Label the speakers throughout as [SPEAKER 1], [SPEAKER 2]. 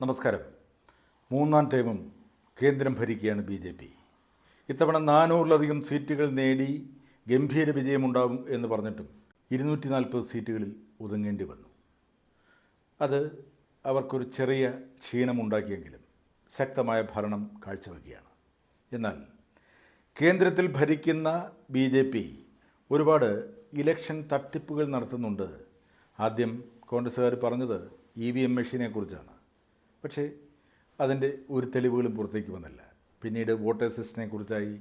[SPEAKER 1] നമസ്കാരം. മൂന്നാം ടൈമും കേന്ദ്രം ഭരിക്കുകയാണ് ബി ജെ പി. ഇത്തവണ നാനൂറിലധികം സീറ്റുകൾ നേടി ഗംഭീര വിജയമുണ്ടാകും എന്ന് പറഞ്ഞിട്ടും ഇരുന്നൂറ്റി നാൽപ്പത് സീറ്റുകളിൽ ഒതുങ്ങേണ്ടി വന്നു. അത് അവർക്കൊരു ചെറിയ ക്ഷീണമുണ്ടാക്കിയെങ്കിലും ശക്തമായ ഭരണം കാഴ്ചവെക്കുകയാണ്. എന്നാൽ കേന്ദ്രത്തിൽ ഭരിക്കുന്ന ബി ജെ പി ഒരുപാട് ഇലക്ഷൻ തട്ടിപ്പുകൾ നടത്തുന്നുണ്ട്. ആദ്യം കോൺഗ്രസ്സുകാർ പറഞ്ഞത് ഇ വി എം മെഷീനെക്കുറിച്ചാണ്. പക്ഷേ അതിന്റെ ഒരു തെളിവുകളും പുറത്തേക്ക് വന്നില്ല. പിന്നീട് വോട്ടേഴ്സ് ലിസ്റ്റിനെ കുറിച്ചായി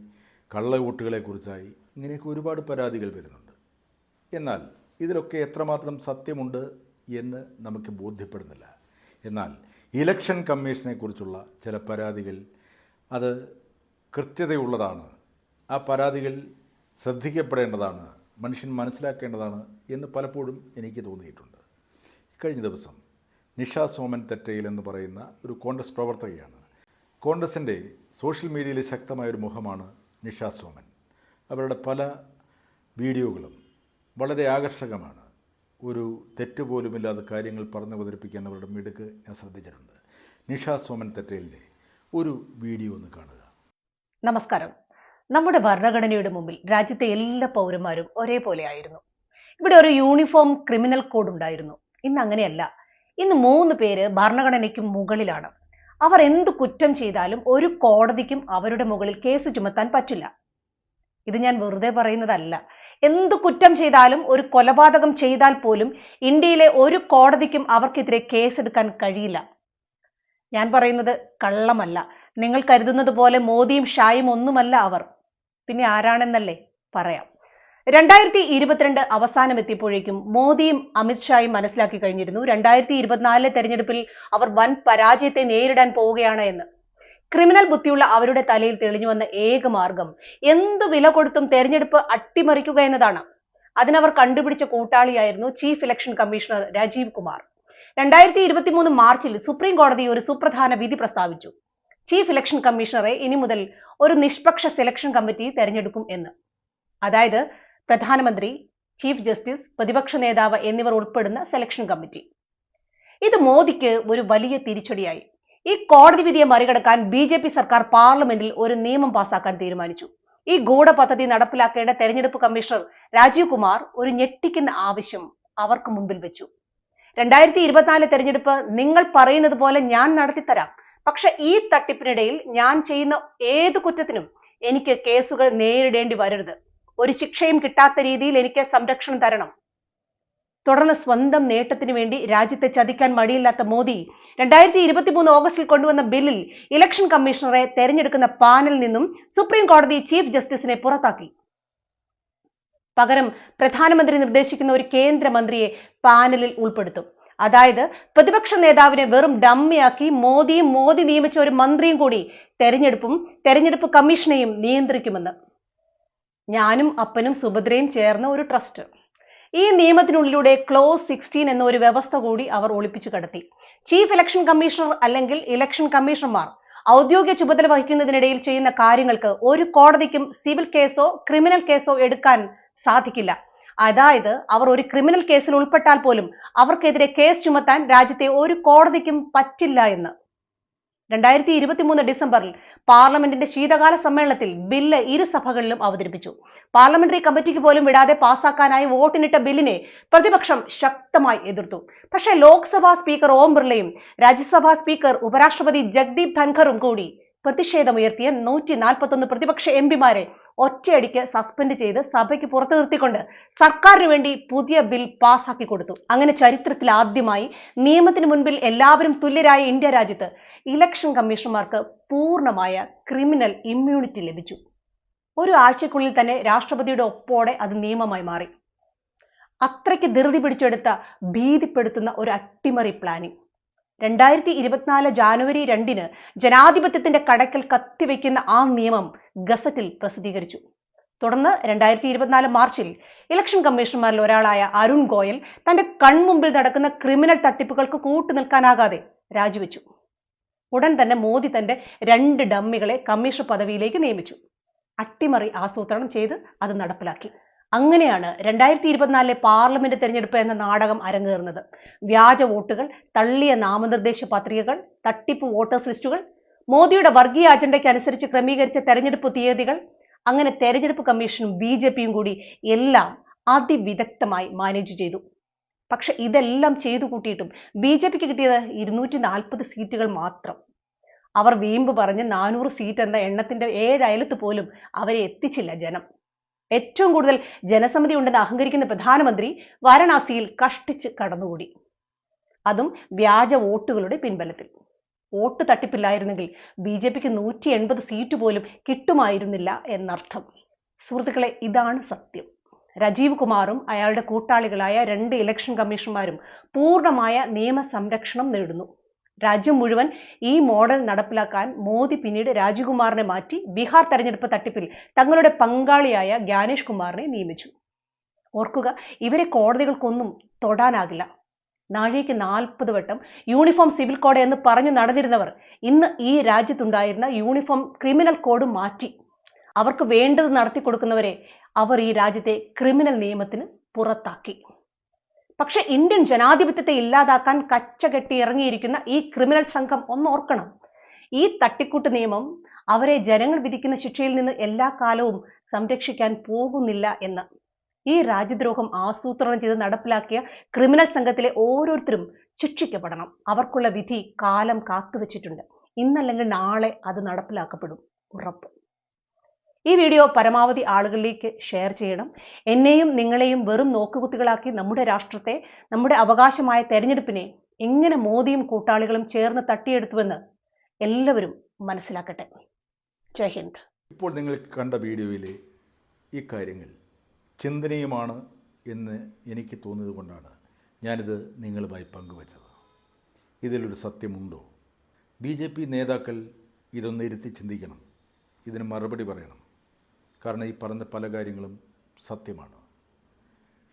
[SPEAKER 1] കള്ള വോട്ടുകളെക്കുറിച്ചായി ഇങ്ങനെയൊക്കെ ഒരുപാട് പരാതികൾ വരുന്നുണ്ട്. എന്നാൽ ഇതിലൊക്കെ എത്രമാത്രം സത്യമുണ്ട് എന്ന് നമുക്ക് ബോധ്യപ്പെടുന്നില്ല. എന്നാൽ ഇലക്ഷൻ കമ്മീഷനെക്കുറിച്ചുള്ള ചില പരാതികൾ അത് കൃത്യതയുള്ളതാണ്. ആ പരാതികൾ ശ്രദ്ധിക്കപ്പെടേണ്ടതാണ് മനുഷ്യൻ മനസ്സിലാക്കേണ്ടതാണ് എന്ന് പലപ്പോഴും എനിക്ക് തോന്നിയിട്ടുണ്ട്. കഴിഞ്ഞ ദിവസം നിഷ സോമൻ തെറ്റയിൽ എന്ന് പറയുന്ന ഒരു കോൺഗ്രസ് പ്രവർത്തകയാണ്. കോൺഗ്രസിന്റെ സോഷ്യൽ മീഡിയയിലെ ശക്തമായൊരു മുഖമാണ് നിഷ സോമൻ അവരുടെ പല വീഡിയോകളും വളരെ ആകർഷകമാണ്. ഒരു തെറ്റുപോലുമില്ലാതെ കാര്യങ്ങൾ പറഞ്ഞു അവതരിപ്പിക്കാൻ അവരുടെ മിടുക്ക് ഞാൻ ശ്രദ്ധിച്ചിട്ടുണ്ട്. നിഷ സോമൻ തെറ്റയിലിന്റെ ഒരു വീഡിയോ ഒന്ന് കാണുക.
[SPEAKER 2] നമസ്കാരം. നമ്മുടെ ഭരണഘടനയുടെ മുമ്പിൽ രാജ്യത്തെ എല്ലാ പൗരന്മാരും ഒരേപോലെ ആയിരുന്നു. ഇവിടെ ഒരു യൂണിഫോം ക്രിമിനൽ കോഡ് ഉണ്ടായിരുന്നു. ഇന്ന് അങ്ങനെയല്ല. ഇന്ന് മൂന്ന് പേര് ഭരണഘടനയ്ക്ക് മുകളിലാണ്. അവർ എന്ത് കുറ്റം ചെയ്താലും ഒരു കോടതിക്കും അവരുടെ മുകളിൽ കേസ് ചുമത്താൻ പറ്റില്ല. ഇത് ഞാൻ വെറുതെ പറയുന്നതല്ല. എന്ത് കുറ്റം ചെയ്താലും ഒരു കൊലപാതകം ചെയ്താൽ പോലും ഇന്ത്യയിലെ ഒരു കോടതിക്കും അവർക്കെതിരെ കേസെടുക്കാൻ കഴിയില്ല. ഞാൻ പറയുന്നത് കള്ളമല്ല. നിങ്ങൾ കരുതുന്നത് പോലെ മോദിയും ഷായും ഒന്നുമല്ല അവർ. പിന്നെ ആരാണെന്നല്ലേ പറയാം. രണ്ടായിരത്തി ഇരുപത്തിരണ്ട് അവസാനം എത്തിയപ്പോഴേക്കും മോദിയും അമിത്ഷായും മനസ്സിലാക്കി കഴിഞ്ഞിരുന്നു. രണ്ടായിരത്തി ഇരുപത്തിനാലിലെ തെരഞ്ഞെടുപ്പിൽ അവർ വൻ പരാജയത്തെ നേരിടാൻ പോവുകയാണ് എന്ന്. ക്രിമിനൽ ബുദ്ധിയുള്ള അവരുടെ തലയിൽ തെളിഞ്ഞു വന്ന ഏക മാർഗം എന്തു വില കൊടുത്തും തെരഞ്ഞെടുപ്പ് അട്ടിമറിക്കുക എന്നതാണ്. അതിനവർ കണ്ടുപിടിച്ച കൂട്ടാളിയായിരുന്നു chief election commissioner Rajiv Kumar. രണ്ടായിരത്തി ഇരുപത്തി മൂന്ന് മാർച്ചിൽ സുപ്രീം കോടതി ഒരു സുപ്രധാന വിധി പ്രസ്താവിച്ചു. ചീഫ് ഇലക്ഷൻ കമ്മീഷണറെ ഇനി മുതൽ ഒരു നിഷ്പക്ഷ സെലക്ഷൻ കമ്മിറ്റി തെരഞ്ഞെടുക്കും എന്ന്. അതായത് പ്രധാനമന്ത്രി ചീഫ് ജസ്റ്റിസ് പ്രതിപക്ഷ നേതാവ് എന്നിവർ ഉൾപ്പെടുന്ന സെലക്ഷൻ കമ്മിറ്റി ഇത് മോദിക്ക് ഒരു വലിയ തിരിച്ചടിയായി. ഈ കോടതി വിധിയെ മറികടക്കാൻ ബി ജെ പി സർക്കാർ പാർലമെന്റിൽ ഒരു നിയമം പാസാക്കാൻ തീരുമാനിച്ചു. ഈ ഗൂഢ പദ്ധതി നടപ്പിലാക്കേണ്ട തെരഞ്ഞെടുപ്പ് കമ്മീഷണർ രാജീവ് കുമാർ ഒരു ഞെട്ടിക്കുന്ന ആവശ്യം അവർക്ക് മുമ്പിൽ വെച്ചു. രണ്ടായിരത്തി ഇരുപത്തിനാല് തെരഞ്ഞെടുപ്പ് നിങ്ങൾ പറയുന്നത് പോലെ ഞാൻ നടത്തിത്തരാം. പക്ഷെ ഈ തട്ടിപ്പിനിടയിൽ ഞാൻ ചെയ്യുന്ന ഏത് കുറ്റത്തിനും എനിക്ക് കേസുകൾ നേരിടേണ്ടി വരരുത്. ഒരു ശിക്ഷയും കിട്ടാത്ത രീതിയിൽ എനിക്ക് സംരക്ഷണം തരണം. തുടർന്ന് സ്വന്തം നേട്ടത്തിന് വേണ്ടി രാജ്യത്തെ ചതിക്കാൻ മടിയില്ലാത്ത മോദി രണ്ടായിരത്തി ഇരുപത്തി മൂന്ന് ഓഗസ്റ്റിൽ കൊണ്ടുവന്ന ബില്ലിൽ ഇലക്ഷൻ കമ്മീഷണറെ തെരഞ്ഞെടുക്കുന്ന പാനലിൽ നിന്നും സുപ്രീം കോടതി ചീഫ് ജസ്റ്റിസിനെ പുറത്താക്കി. പകരം പ്രധാനമന്ത്രി നിർദ്ദേശിക്കുന്ന ഒരു കേന്ദ്രമന്ത്രിയെ പാനലിൽ ഉൾപ്പെടുത്തും. അതായത് പ്രതിപക്ഷ നേതാവിനെ വെറും ഡമ്മിയാക്കി മോദിയും മോദി നിയമിച്ച ഒരു മന്ത്രിയും കൂടി തെരഞ്ഞെടുപ്പും തെരഞ്ഞെടുപ്പ് കമ്മീഷനെയും നിയന്ത്രിക്കുമെന്ന്. ഞാനും അപ്പനും സുഭദ്രയും ചേർന്ന ഒരു ട്രസ്റ്റ്. ഈ നിയമത്തിനുള്ളിലൂടെ ക്ലോസ് സിക്സ്റ്റീൻ എന്ന ഒരു വ്യവസ്ഥ കൂടി അവർ ഒളിപ്പിച്ചു കടത്തി. ചീഫ് ഇലക്ഷൻ കമ്മീഷണർ അല്ലെങ്കിൽ ഇലക്ഷൻ കമ്മീഷണർമാർ ഔദ്യോഗിക ചുമതല വഹിക്കുന്നതിനിടയിൽ ചെയ്യുന്ന കാര്യങ്ങൾക്ക് ഒരു കോടതിക്കും സിവിൽ കേസോ ക്രിമിനൽ കേസോ എടുക്കാൻ സാധിക്കില്ല. അതായത് അവർ ഒരു ക്രിമിനൽ കേസിൽ ഉൾപ്പെട്ടാൽ പോലും അവർക്കെതിരെ കേസ് ചുമത്താൻ രാജ്യത്തെ ഒരു കോടതിക്കും പറ്റില്ല എന്ന്. രണ്ടായിരത്തി ഇരുപത്തി മൂന്ന് ഡിസംബറിൽ പാർലമെന്റിന്റെ ശീതകാല സമ്മേളനത്തിൽ ബില്ല് ഇരു സഭകളിലും അവതരിപ്പിച്ചു. പാർലമെന്ററി കമ്മിറ്റിക്ക് പോലും വിടാതെ പാസാക്കാനായി വോട്ടിനിട്ട ബില്ലിനെ പ്രതിപക്ഷം ശക്തമായി എതിർത്തു. പക്ഷേ ലോക്സഭാ സ്പീക്കർ ഓം ബിർളയും രാജ്യസഭാ സ്പീക്കർ ഉപരാഷ്ട്രപതി ജഗ്ദീപ് ധൻഖറും കൂടി പ്രതിഷേധമുയർത്തിയ നൂറ്റി നാൽപ്പത്തൊന്ന് പ്രതിപക്ഷ എം പിമാരെ ഒറ്റയടിക്ക് സസ്പെൻഡ് ചെയ്ത് സഭയ്ക്ക് പുറത്തു നിർത്തിക്കൊണ്ട് സർക്കാരിന് വേണ്ടി പുതിയ ബിൽ പാസാക്കി കൊടുത്തു. അങ്ങനെ ചരിത്രത്തിൽ ആദ്യമായി നിയമത്തിന് മുൻപിൽ എല്ലാവരും തുല്യരായ ഇന്ത്യ രാജ്യത്ത് ഇലക്ഷൻ കമ്മീഷണർമാർക്ക് പൂർണമായ ക്രിമിനൽ ഇമ്മ്യൂണിറ്റി ലഭിച്ചു. ഒരു ആഴ്ചക്കുള്ളിൽ തന്നെ രാഷ്ട്രപതിയുടെ ഒപ്പോടെ അത് നിയമമായി മാറി. അത്രയ്ക്ക് ധൃതി പിടിച്ചെടുത്ത ഭീതിപ്പെടുത്തുന്ന ഒരു അട്ടിമറി പ്ലാനിംഗ് രണ്ടായിരത്തി ഇരുപത്തിനാല് ജാനുവരി രണ്ടിന് ജനാധിപത്യത്തിന്റെ കടക്കൽ കത്തിവെക്കുന്ന ആ നിയമം ഗസറ്റിൽ പ്രസിദ്ധീകരിച്ചു. തുടർന്ന് രണ്ടായിരത്തി ഇരുപത്തിനാല് മാർച്ചിൽ ഇലക്ഷൻ കമ്മീഷണർമാരിൽ ഒരാളായ അരുൺ ഗോയൽ തന്റെ കൺമുമ്പിൽ നടക്കുന്ന ക്രിമിനൽ തട്ടിപ്പുകൾക്ക് കൂട്ടു നിൽക്കാനാകാതെ രാജിവെച്ചു. ഉടൻ തന്നെ മോദി തന്റെ രണ്ട് ഡമ്മികളെ കമ്മീഷണർ പദവിയിലേക്ക് നിയമിച്ചു. അട്ടിമറി ആസൂത്രണം ചെയ്ത് അത് നടപ്പിലാക്കി. അങ്ങനെയാണ് രണ്ടായിരത്തി ഇരുപത്തിനാലിലെ പാർലമെന്റ് തെരഞ്ഞെടുപ്പ് എന്ന നാടകം അരങ്ങേറുന്നത്. വ്യാജ വോട്ടുകൾ തള്ളിയ നാമനിർദ്ദേശ പത്രികകൾ തട്ടിപ്പ് വോട്ടേഴ്സ് ലിസ്റ്റുകൾ മോദിയുടെ വർഗീയ അജണ്ടയ്ക്ക് അനുസരിച്ച് ക്രമീകരിച്ച തെരഞ്ഞെടുപ്പ് തീയതികൾ അങ്ങനെ തെരഞ്ഞെടുപ്പ് കമ്മീഷനും ബി ജെ പിയും കൂടി എല്ലാം അതിവിദഗ്ധമായി മാനേജ് ചെയ്തു. പക്ഷെ ഇതെല്ലാം ചെയ്തു കൂട്ടിയിട്ടും ബി ജെ പിക്ക് കിട്ടിയത് ഇരുന്നൂറ്റി നാൽപ്പത് സീറ്റുകൾ മാത്രം. അവർ വീമ്പ് പറഞ്ഞ് നാനൂറ് സീറ്റ് എന്ന എണ്ണത്തിന്റെ ഏഴയലത്ത് പോലും അവരെ എത്തിച്ചില്ല ജനം. ഏറ്റവും കൂടുതൽ ജനസമിതി ഉണ്ടെന്ന് അഹങ്കരിക്കുന്ന പ്രധാനമന്ത്രി വാരണാസിയിൽ കഷ്ടിച്ച് കടന്നുകൂടി. അതും വ്യാജ വോട്ടുകളുടെ പിൻബലത്തിൽ. വോട്ട് തട്ടിപ്പില്ലായിരുന്നെങ്കിൽ ബി ജെ പിക്ക് നൂറ്റി എൺപത് സീറ്റ് പോലും കിട്ടുമായിരുന്നില്ല എന്നർത്ഥം. സുഹൃത്തുക്കളെ ഇതാണ് സത്യം. രാജീവ് കുമാറും അയാളുടെ കൂട്ടാളികളായ രണ്ട് ഇലക്ഷൻ കമ്മീഷണർമാരും പൂർണമായ നിയമസംരക്ഷണം നേടുന്നു. രാജ്യം മുഴുവൻ ഈ മോഡൽ നടപ്പിലാക്കാൻ മോദി പിന്നീട് രാജീവ്കുമാറിനെ മാറ്റി ബീഹാർ തെരഞ്ഞെടുപ്പ് തട്ടിപ്പിൽ തങ്ങളുടെ പങ്കാളിയായ ജ്ഞാനേഷ് കുമാറിനെ നിയമിച്ചു. ഓർക്കുക ഇവരെ കോടതികൾക്കൊന്നും തൊടാനാകില്ല. നാഴേക്ക് നാൽപ്പത് വട്ടം യൂണിഫോം സിവിൽ കോഡ് എന്ന് പറഞ്ഞു നടന്നിരുന്നവർ ഇന്ന് ഈ രാജ്യത്തുണ്ടായിരുന്ന യൂണിഫോം ക്രിമിനൽ കോഡ് മാറ്റി. അവർക്ക് വേണ്ടത് നടത്തി കൊടുക്കുന്നവരെ അവർ ഈ രാജ്യത്തെ ക്രിമിനൽ നിയമത്തിന് പുറത്താക്കി. പക്ഷെ ഇന്ത്യൻ ജനാധിപത്യത്തെ ഇല്ലാതാക്കാൻ കച്ചകെട്ടി ഇറങ്ങിയിരിക്കുന്ന ഈ ക്രിമിനൽ സംഘം ഒന്ന് ഓർക്കണം. ഈ തട്ടിക്കൂട്ട് നിയമം അവരെ ജനങ്ങൾ വിധിക്കുന്ന ശിക്ഷയിൽ നിന്ന് എല്ലാ കാലവും സംരക്ഷിക്കാൻ പോകുന്നില്ല എന്ന്. ഈ രാജ്യദ്രോഹം ആസൂത്രണം ചെയ്ത് നടപ്പിലാക്കിയ ക്രിമിനൽ സംഘത്തിലെ ഓരോരുത്തരും ശിക്ഷിക്കപ്പെടണം. അവർക്കുള്ള വിധി കാലം കാത്തുവച്ചിട്ടുണ്ട്. ഇന്നല്ലെങ്കിൽ നാളെ അത് നടപ്പിലാക്കപ്പെടും. ഉറപ്പ്. ഈ വീഡിയോ പരമാവധി ആളുകളിലേക്ക് ഷെയർ ചെയ്യണം. എന്നെയും നിങ്ങളെയും വെറും നോക്കുകുത്തികളാക്കി നമ്മുടെ രാഷ്ട്രത്തെ നമ്മുടെ അവകാശമായ തെരഞ്ഞെടുപ്പിനെ എങ്ങനെ മോദിയും കൂട്ടാളികളും ചേർന്ന് തട്ടിയെടുത്തുവെന്ന് എല്ലാവരും മനസ്സിലാക്കട്ടെ. ജയ് ഹിന്ദ്.
[SPEAKER 1] ഇപ്പോൾ നിങ്ങൾ കണ്ട വീഡിയോയിലെ ഈ കാര്യങ്ങൾ ചിന്തനീയമാണ് എന്ന് എനിക്ക് തോന്നിയത് കൊണ്ടാണ് ഞാനിത് നിങ്ങളുമായി പങ്കുവച്ചത്. ഇതിലൊരു സത്യമുണ്ടോ? ബി ജെ പി നേതാക്കൾ ഇതൊന്ന് ഇരുത്തി ചിന്തിക്കണം. ഇതിന് മറുപടി പറയണം. കാരണം ഈ പറഞ്ഞ പല കാര്യങ്ങളും സത്യമാണ്.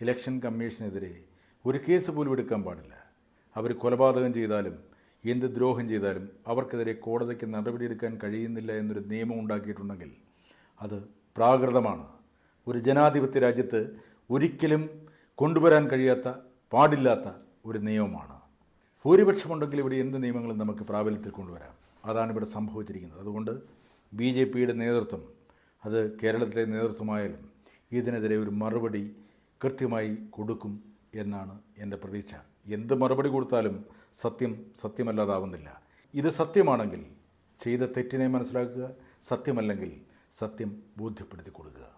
[SPEAKER 1] ഇലക്ഷൻ കമ്മീഷനെതിരെ ഒരു കേസ് പോലും എടുക്കാൻ പാടില്ല. അവർ കൊലപാതകം ചെയ്താലും എന്ത് ദ്രോഹം ചെയ്താലും അവർക്കെതിരെ കോടതിക്ക് നടപടിയെടുക്കാൻ കഴിയുന്നില്ല എന്നൊരു നിയമം ഉണ്ടാക്കിയിട്ടുണ്ടെങ്കിൽ അത് പ്രാകൃതമാണ്. ഒരു ജനാധിപത്യ രാജ്യത്ത് ഒരിക്കലും കൊണ്ടുവരാൻ കഴിയാത്ത പാടില്ലാത്ത ഒരു നിയമമാണ്. ഭൂരിപക്ഷമുണ്ടെങ്കിൽ ഇവിടെ എന്ത് നിയമങ്ങളും നമുക്ക് പ്രാബല്യത്തിൽ കൊണ്ടുവരാം. അതാണ് ഇവിടെ സംഭവിച്ചിരിക്കുന്നത്. അതുകൊണ്ട് ബി നേതൃത്വം അത് കേരളത്തിലെ നേതൃത്വമായാലും ഇതിനെതിരെ ഒരു മറുപടി കൃത്യമായി കൊടുക്കും എന്നാണ് എന്റെ പ്രതീക്ഷ. എന്ത് മറുപടി കൊടുത്താലും സത്യം സത്യമല്ലാതാവുന്നില്ല. ഇത് സത്യമാണെങ്കിൽ ചെയ്ത തെറ്റിനെ മനസ്സിലാക്കുക സത്യമല്ലെങ്കിൽ സത്യം ബോധ്യപ്പെടുത്തി കൊടുക്കുക.